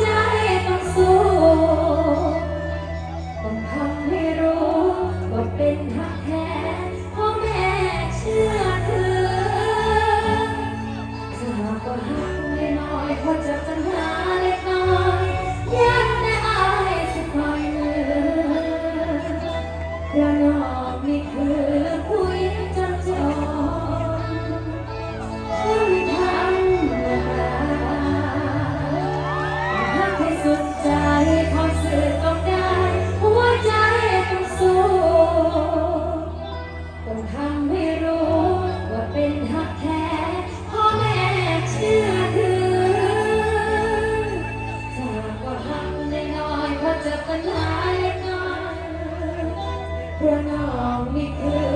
ใจต้องทำให้รู้ว่าเป็นหักแท้พ่อแม่เชื่อถือจาว่าหักไม่น้อยพอจะจังหน้อยยากแต่อายสักหนเนื้อระนองม่ สุดใจพอสื่ต้องได้ หัวใจต้องสู้ต้องทำให้รู้ว่าเป็นหักแท้พ่อแม่เชื่อถือจากว่าหักเล็กอยว่าจะเป็นลายเล็น้อยเพรน้องนี่คือ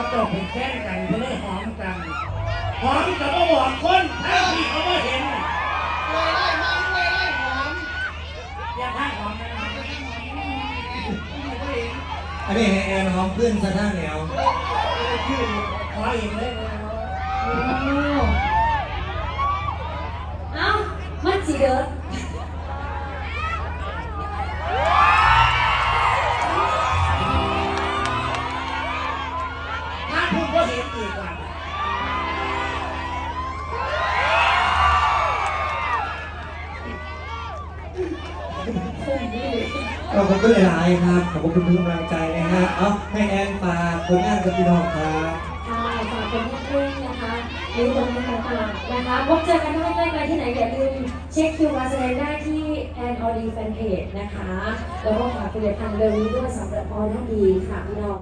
เขาจบเป็นแฟนกันเขาเลยหอมกันหอมกับว่าบอกคนถ้าพี่เขาไม่เห็นน่ะเลยไล่หอมเลยไล่หอมอย่าท่าหอมนะอันนี้ให้แอนหอมเพื่อนสะท่างแนวชื่อขอเห็นเลยนะเอ้ามันสิเด้อ เห็นอีกว่าขอบคุณหลายครับ ขอบคุณทุกกำลังใจนะฮะ เอาให้แอนฝากผลงานกับพี่น้องครับค่ะฝากเป็นเพื่อนๆนะคะหรือคนต่างๆนะคะ พบเจอกันที่ใกล้ๆที่ไหนอย่าลืมเช็คคิวการแสดงได้ที่แอนออดีแฟนเพจนะคะ แล้วก็ฝากผลิตภัณฑ์เร็วนี้ด้วยสำหรับออดีค่ะพี่น้อง